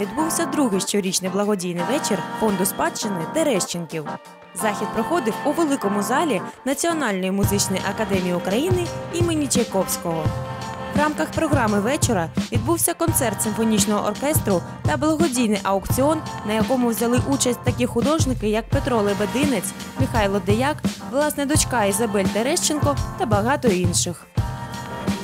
відбувся другий щорічний благодійний вечір фонду спадщини Терещенків. Захід проходив у великому залі Національної музичної академії України імені Чайковського. В рамках програми вечора відбувся концерт симфонічного оркестру та благодійний аукціон, на якому взяли участь такі художники, як Петро Лебединець, Михайло Деяк, власне дочка Ізабель Терещенко та багато інших.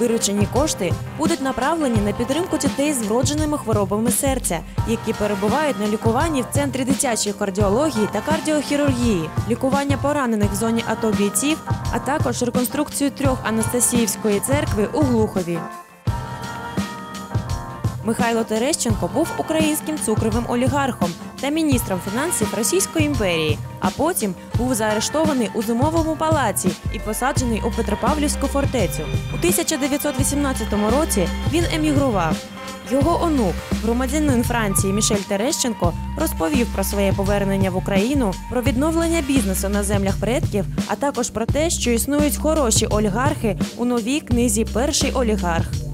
Виручені кошти будуть направлені на підтримку дітей з вродженими хворобами серця, які перебувають на лікуванні в центрі дитячої кардіології та кардіохірургії, лікування поранених в зоні АТО бійців, а також реконструкцію трьох Анастасіївської церкви у Глухові. Михайло Терещенко був українським цукровим олігархом та міністром фінансів Російської імперії, а потім був заарештований у зимовому палаці і посаджений у Петропавлівську фортецю. У 1918 році він емігрував. Його онук, громадянин Франції Мішель Терещенко, розповів про своє повернення в Україну, про відновлення бізнесу на землях предків, а також про те, що існують хороші олігархи у новій книзі Перший олігарх.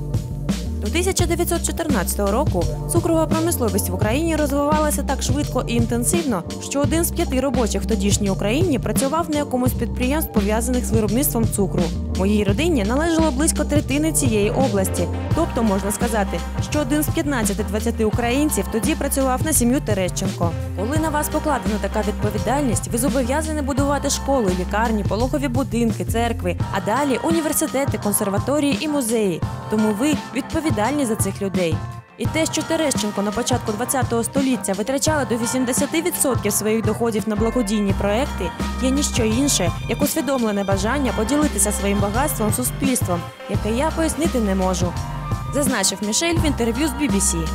До 1914 року цукрова промисловість в Україні розвивалася так швидко і інтенсивно, що один з п'яти робочих в тодішній Україні працював на якомусь підприємств, пов'язаних з виробництвом цукру. Моїй родині належало близько третини цієї області. Тобто можна сказати, що один з 15-20 українців тоді працював на сім'ю Терещенко. Коли на вас покладена така відповідальність, ви зобов'язані будувати школи, лікарні, пологові будинки, церкви, а далі університети, консерваторії і музеї. Тому ви відповідальні за цих людей. І те, що Терещенко на початку ХХ століття витрачали до 80% своїх доходів на благодійні проекти, є ніщо інше, як усвідомлене бажання поділитися своїм багатством суспільством, яке я пояснити не можу. Зазначив Мішель в інтерв'ю з BBC.